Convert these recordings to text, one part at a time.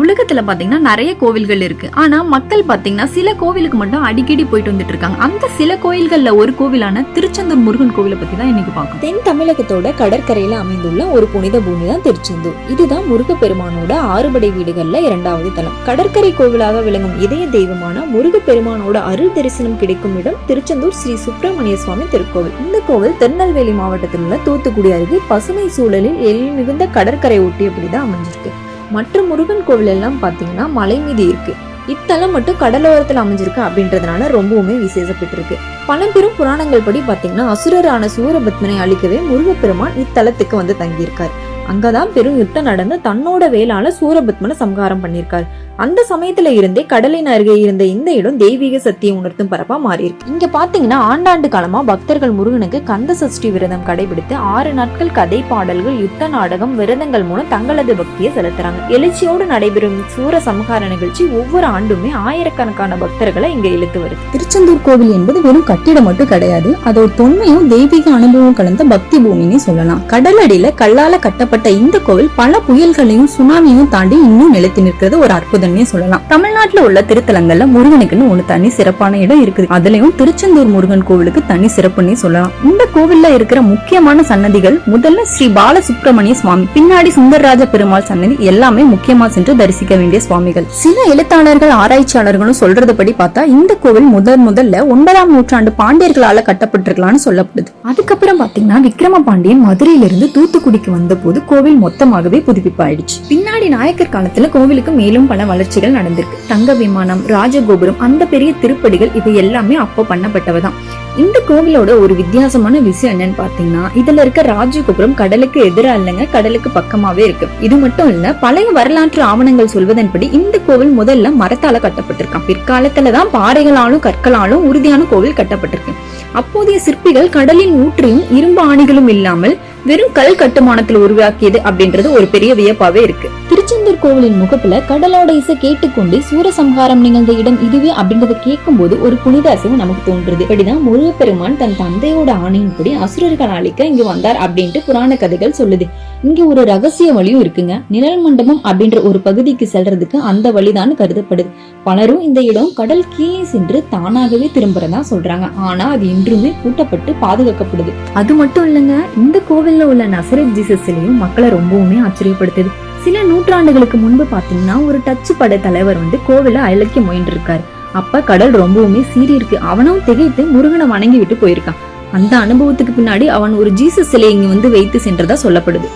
உலகத்துல பாத்தீங்கன்னா நிறைய கோவில்கள் இருக்கு. ஆனா மக்கள் பாத்தீங்கன்னா சில கோவிலுக்கு மட்டும் அடிக்கடி போயிட்டு வந்துட்டு இருக்காங்க. அந்த சில கோயில்கள்ல ஒரு கோவிலான திருச்செந்தூர் முருகன் கோவிலை பத்தி தான் இன்னைக்கு பார்க்கும் தென் தமிழகத்தோட கடற்கரையில அமைந்துள்ள ஒரு புனித பூமி தான் திருச்செந்தூர். இதுதான் முருகப்பெருமானோட ஆறுபடை வீடுகள்ல இரண்டாவது தலம். கடற்கரை கோவிலாக விளங்கும் இதய தெய்வமான முருகப்பெருமானோட அருள் தரிசனம் கிடைக்கும் இடம் திருச்செந்தூர் ஸ்ரீ சுப்பிரமணிய சுவாமி திருக்கோவில். இந்த கோவில் திருநெல்வேலி மாவட்டத்தில் உள்ள தூத்துக்குடி அருகே பசுமை சூழலில் எழில் மிகுந்த கடற்கரை ஒட்டியபடிதான் அமைஞ்சிருக்கு. மற்ற முருகன் கோவில் எல்லாம் பாத்தீங்கன்னா மலை மீது இருக்கு. இத்தலம் மட்டும் கடலோரத்தில் அமைஞ்சிருக்கு அப்படின்றதுனால ரொம்பவுமே விசேஷப்பட்டிருக்கு. பழம்பெரும் புராணங்கள் படி பாத்தீங்கன்னா அசுரரான சூரபத்மனை அழிக்கவே முருகப்பெருமான் இத்தலத்துக்கு வந்து தங்கியிருக்கார். அங்கதான் பெரும் யுத்தம் நடந்து தன்னோட வேளால சூரபத்மனை சம்ஹாரம் பண்ணிருக்காரு. அந்த சமயத்துல இருந்தே கடலின் அருகே இருந்த இந்த இடம் தெய்வீக சக்தியை உணர்த்தும் பரப்பா மாறி இருக்கு இங்க பாத்தீங்கன்னா ஆண்டாண்டு காலமா பக்தர்கள் முருகனுக்கு கந்த சஷ்டி விரதம் கடைபிடித்து ஆறு நாட்கள் கதை பாடல்கள் யுத்த நாடகம் விரதங்கள் மூலம் தங்களது பக்தியை செலுத்துறாங்க. எழுச்சியோடு நடைபெறும் சூர சம்ஹார நிகழ்ச்சி ஒவ்வொரு ஆண்டுமே ஆயிரக்கணக்கான பக்தர்களை இங்க இழுத்து வருது. திருச்செந்தூர் கோவில் என்பது வெறும் கட்டிடம் மட்டும் கிடையாது அதோட தொன்மையும் தெய்வீக அனுபவம் கலந்த பக்தி பூமின்னு சொல்லலாம். கடலடியில கல்லால கட்ட கட்டப்பட்ட இந்த கோவில் பல புயல்களையும் சுனாமியும் தாண்டி இன்னும் நிலைத்து நிற்கிறது. ஒரு அற்புதம்னே சொல்லலாம். தமிழ்நாட்டுல உள்ள திருத்தலங்கள்ல முருகனுக்குன்னு ஒண்ணு தனி சிறப்பான இடம் இருக்குது. அதுலயும் திருச்செந்தூர் முருகன் கோவிலுக்கு தனி சிறப்புன்னே சொல்லலாம். இந்த கோவில்ல இருக்கிற முக்கியமான சன்னதிகள் முதல்ல ஸ்ரீ பாலசுப்ரமணிய சுவாமி பின்னாடி சுந்தரராஜ பெருமாள் சன்னதி எல்லாமே முக்கியமா சென்று தரிசிக்க வேண்டிய சுவாமிகள். சில எழுத்தாளர்கள் ஆராய்ச்சியாளர்களும் சொல்றதுபடி பார்த்தா இந்த கோவில் முதல் முதல்ல ஒன்பதாம் நூற்றாண்டு பாண்டியர்களால கட்டப்பட்டிருக்கலாம்னு சொல்லப்படுது. அதுக்கப்புறம் பாத்தீங்கன்னா விக்ரம பாண்டியன் மதுரையிலிருந்து தூத்துக்குடிக்கு வந்த போது கோவில் மொத்தமாகவே புதுப்பிப்பாயிடுச்சு. பின்னாடி நாயக்கர் காலத்துல கோவிலுக்கு மேலும் பல வளர்ச்சிகள் நடந்திருக்கு. தங்க விமானம் ராஜகோபுரம் அந்த பெரிய திருப்படிகள் இது எல்லாமே அப்போ பண்ணப்பட்டவதான். இந்த கோவிலோட ஒரு வித்தியாசமான விஷயம் என்னன்னு பாத்தீங்கன்னா இதுல இருக்க ராஜகோபுரம் கடலுக்கு எதிராக இல்லைங்க கடலுக்கு பக்கமாவே இருக்கு. இது மட்டும் இல்ல பழைய வரலாற்று ஆவணங்கள் சொல்வதன்படி இந்த கோவில் முதல்ல மரத்தால கட்டப்பட்டிருக்கான் பிற்காலத்துலதான் பாறைகளாலும் கற்களாலும் உறுதியான கோவில் கட்டப்பட்டிருக்கு. அப்போதைய சிற்பிகள் கடலின் ஊற்றையும் இரும்பு ஆணிகளும் இல்லாமல் வெறும் கல் கட்டுமானத்தில் உருவாக்கியது அப்படின்றது ஒரு பெரிய வியப்பாவே இருக்கு. திருச்செந்தூர் கோவிலின் முகப்புல கடலோட இசை கேட்டுக்கொண்டு சூரசம்ஹாரம் நிகழ்ந்த இடம் இதுவே அப்படின்றத கேட்கும் போது ஒரு புனித அசைவு நமக்கு தோன்றுது இப்படிதான் முருகப்பெருமான் தன் தந்தையோட ஆணையின்படி அசுரர்கள் அழிக்க இங்கு வந்தார் அப்படின்ட்டு புராண கதைகள் சொல்லுது. இங்க ஒரு ரகசிய வழியும் இருக்குங்க. நிழல் மண்டபம் அப்படின்ற ஒரு பகுதிக்கு செல்றதுக்கு அந்த வழிதான் கருதப்படுது. பலரும் இந்த இடம் கடல் கீழே சென்று தானாகவே திரும்புறதா சொல்றாங்க. ஆனா அது இன்றுமே பூட்டப்பட்டு பாதுகாக்கப்படுது. அது மட்டும் இல்லைங்க இந்த கோவில்ல உள்ள நசரத் ஜீசஸ்லயும் மக்களை ரொம்பவுமே ஆச்சரியப்படுத்துது. சில நூற்றாண்டுகளுக்கு முன்பு பாத்தீங்கன்னா ஒரு டச்சு படை தலைவர் வந்து கோவிலை அழைக்க முயன்றிருக்காரு. அப்ப கடல் ரொம்பவுமே சீறி இருக்கு அவனும் திகைத்து முருகனை வணங்கி விட்டு போயிருக்கான். அந்த அனுபவத்துக்கு பின்னாடி அவன் ஒரு ஜீசஸ் சிலை இங்க வந்து வைத்து சென்றதா சொல்லப்படுது.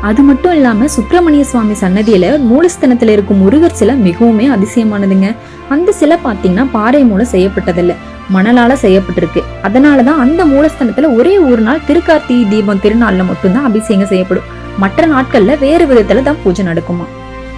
அது மட்டும் இல்லாம சுப்பிரமணிய சுவாமி சன்னதியில மூலஸ்தனத்துல இருக்கும் முருகர் சிலை மிகவுமே அதிசயமானதுங்க. அந்த சிலை பாத்தீங்கன்னா பாறை மூலம் செய்யப்பட்டதில்ல. மணலால செய்யப்பட்டிருக்கு. அதனாலதான் அந்த மூலஸ்தனத்துல ஒரே ஒரு நாள் திருக்கார்த்திகை தீபம் திருநாள்ல மட்டும்தான் அபிஷேகம் செய்யப்படும். மற்ற நாட்கள்ல வேறு விதத்துல தான் பூஜை நடக்குமா?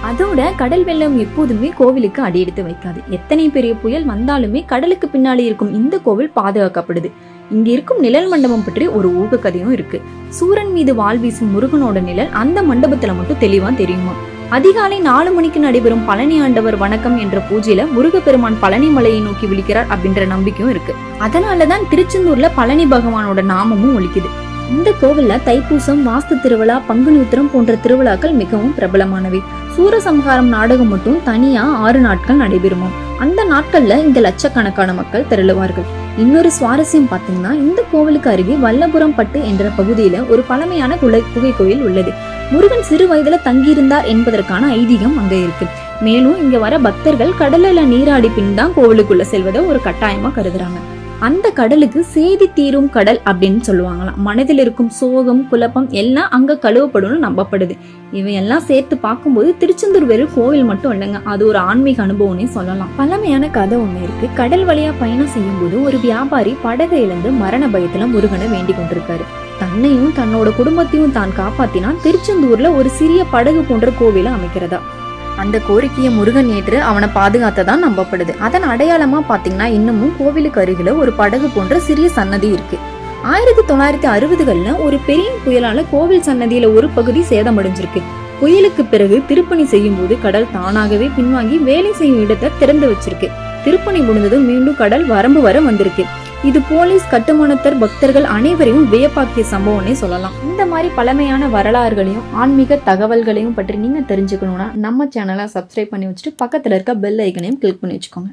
அதோட கடல் வெள்ளம் எப்போதுமே கோவிலுக்கு அடி எடுத்து வைக்காது. எத்தனை பெரிய புயல் வந்தாலுமே கடலுக்கு பின்னாடி இருக்கும் இந்த கோவில் பாதுகாக்கப்படுது. இங்க இருக்கும் நிழல் மண்டபம் பற்றி ஒரு ஊக கதையும் இருக்கு. சூரன் மீது வாள் வீசும் முருகனோட நிழல் அந்த மண்டபத்துல மட்டும் தெளிவா தெரியுமா? அதிகாலை நாலு மணிக்கு நடைபெறும் பழனி ஆண்டவர் வணக்கம் என்ற பூஜையில முருகப்பெருமான் பழனி மலையை நோக்கி விழிக்கிறார் அப்படின்ற நம்பிக்கையும் இருக்கு. அதனாலதான் திருச்செந்தூர்ல பழனி பகவானோட நாமமும் ஒலிக்குது. இந்த கோவில்ல தைப்பூசம் வாஸ்து திருவிழா பங்குனி உத்திரம் போன்ற திருவிழாக்கள் மிகவும் பிரபலமானவை. சூரசம்ஹாரம் நாடகம் மட்டும் தனியா ஆறு நாட்கள் நடைபெறுமாம் அந்த நாட்கள்ல இங்க லட்சக்கணக்கான மக்கள் திரளுவார்கள். இன்னொரு சுவாரஸ்யம் பாத்தீங்கன்னா இந்த கோவிலுக்கு அருகே வல்லபுரம் பட்டு என்ற பகுதியில ஒரு பழமையான குலை குகை கோயில் உள்ளது. முருகன் சிறு வயதுல தங்கியிருந்தார் என்பதற்கான ஐதீகம் அங்க இருக்கு. மேலும் இங்க வர பக்தர்கள் கடல்ல நீராடி பின் தான் கோவிலுக்குள்ள செல்வதை ஒரு கட்டாயமா கருதுறாங்க. அந்த கடலுக்கு சேதி தீரும் கடல் அப்படின்னு சொல்லுவாங்களாம். மனதில் இருக்கும் சோகம் குழப்பம் எல்லாம் அங்க கழுவப்படும்னு நம்பப்படுது. இவையெல்லாம் சேர்த்து பார்க்கும்போது திருச்செந்தூர் வெறும் கோவில் மட்டும் இல்லைங்க. அது ஒரு ஆன்மீக அனுபவம்னே சொல்லலாம். பழமையான கதை ஒன்று இருக்கு. கடல் வழியா பயணம் செய்யும்போது ஒரு வியாபாரி படகை இழந்து மரண பயத்துல முருகனை வேண்டிக் கொண்டிருக்காரு. தன்னையும் தன்னோட குடும்பத்தையும் தான் காப்பாத்தினா திருச்செந்தூர்ல ஒரு சிறிய படகு போன்ற கோவிலை அமைக்கிறதா? அந்த கோரிக்கையை முருகன் ஏற்று அவனை பாதுகாத்ததா நம்பப்படுது. அதன் அடையாளமா பாத்தீங்கன்னா இன்னமும் கோவிலுக்கு அருகில ஒரு படகு போன்ற சிறிய சன்னதி இருக்கு. ஆயிரத்தி தொள்ளாயிரத்தி அறுபதுகள்ல ஒரு பெரிய புயலால கோவில் சன்னதியில ஒரு பகுதி சேதமடைஞ்சிருக்கு. புயலுக்கு பிறகு திருப்பணி செய்யும் போது கடல் தானாகவே பின்வாங்கி வேலை செய்யும் இடத்தை திறந்து வச்சிருக்கு. திருப்பணி முடிந்ததும் மீண்டும் கடல் வரம்பு வர வந்திருக்கு. இது போலீஸ் கட்டுமானத்தர் பக்தர்கள் அனைவரையும் வியப்பாக்கிய சம்பவம்னே சொல்லலாம். இந்த மாதிரி பழமையான வரலாறுகளையும் ஆன்மீக தகவல்களையும் பற்றி நீங்க தெரிஞ்சுக்கணும்னா நம்ம சேனலை சப்ஸ்கிரைப் பண்ணி வச்சுட்டு பக்கத்துல இருக்க பெல் ஐக்கனையும் கிளிக் பண்ணி வச்சுக்கோங்க.